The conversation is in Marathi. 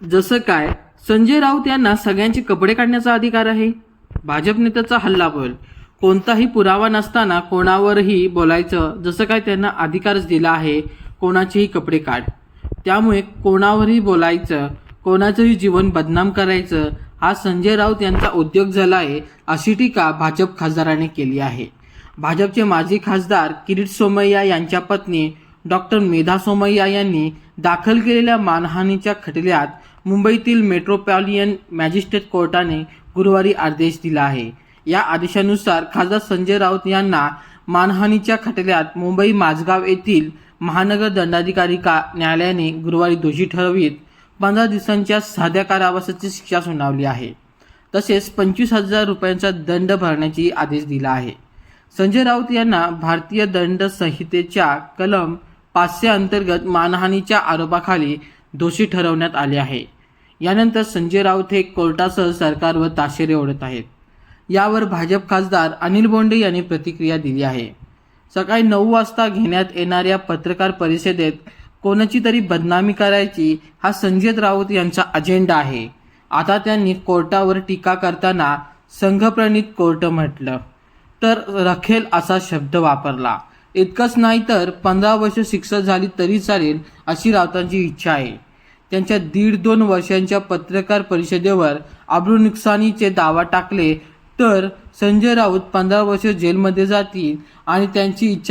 जसं काय संजय राऊत यांना सगळ्यांचे कपडे काढण्याचा अधिकार आहे? भाजप नेत्याचा हल्ला बोल. कोणताही पुरावा नसताना कोणावरही बोलायचं जसं काय त्यांना अधिकारच दिला आहे कोणाचेही कपडे काढ. त्यामुळे कोणावरही बोलायचं कोणाचंही जीवन बदनाम करायचं हा संजय राऊत यांचा उद्योग झाला आहे अशी टीका भाजप खासदाराने केली आहे. भाजपचे माजी खासदार किरीट सोमय्या यांच्या पत्नी डॉक्टर मेधा सोमय्या यांनी दाखल केलेल्या मानहानीच्या खटल्यात मुंबईतील मेट्रोपॉलियन मॅजिस्ट्रेट कोर्टाने गुरुवारी आदेश दिला आहे. या आदेशानुसार खासदार संजय राऊत यांना मानहानीच्या खटल्यात मुंबई माझगाव येथील महानगर दंडाधिकारी का न्यायालयाने गुरुवारी दोषी ठरवीत. पंधरा दिवसांच्या साध्या कारावासाची शिक्षा सुनावली आहे. तसेच पंचवीस हजार रुपयांचा दंड भरण्याची आदेश दिला आहे. संजय राऊत यांना भारतीय दंड संहितेच्या कलम पाचशे अंतर्गत मानहानीच्या आरोपाखाली दोषी ठरवण्यात आले आहे. यानंतर संजय राऊत हे कोर्टासह सरकारवर ताशेरे ओढत आहेत. यावर भाजप खासदार अनिल बोंडे यांनी प्रतिक्रिया दिली आहे. सकाळी नऊ वाजता घेण्यात येणाऱ्या पत्रकार परिषदेत कोणाची तरी बदनामी करायची हा संजय राऊत यांचा अजेंडा आहे. आता त्यांनी कोर्टावर टीका करताना संघप्रणित कोर्ट म्हटलं. तर रखेल असा शब्द वापरला. इतकंच नाही तर पंधरा वर्ष शिक्षा झाली तरी चालेल अशी राऊतांची इच्छा आहे. त्यांच्या दीड दोन वर्षांच्या पत्रकार परिषदेवर आब्रू नुकसानीचे दावा टाकले तर संजय राऊत पंधरा वर्ष जेलमध्ये जातील आणि त्यांची इच्छा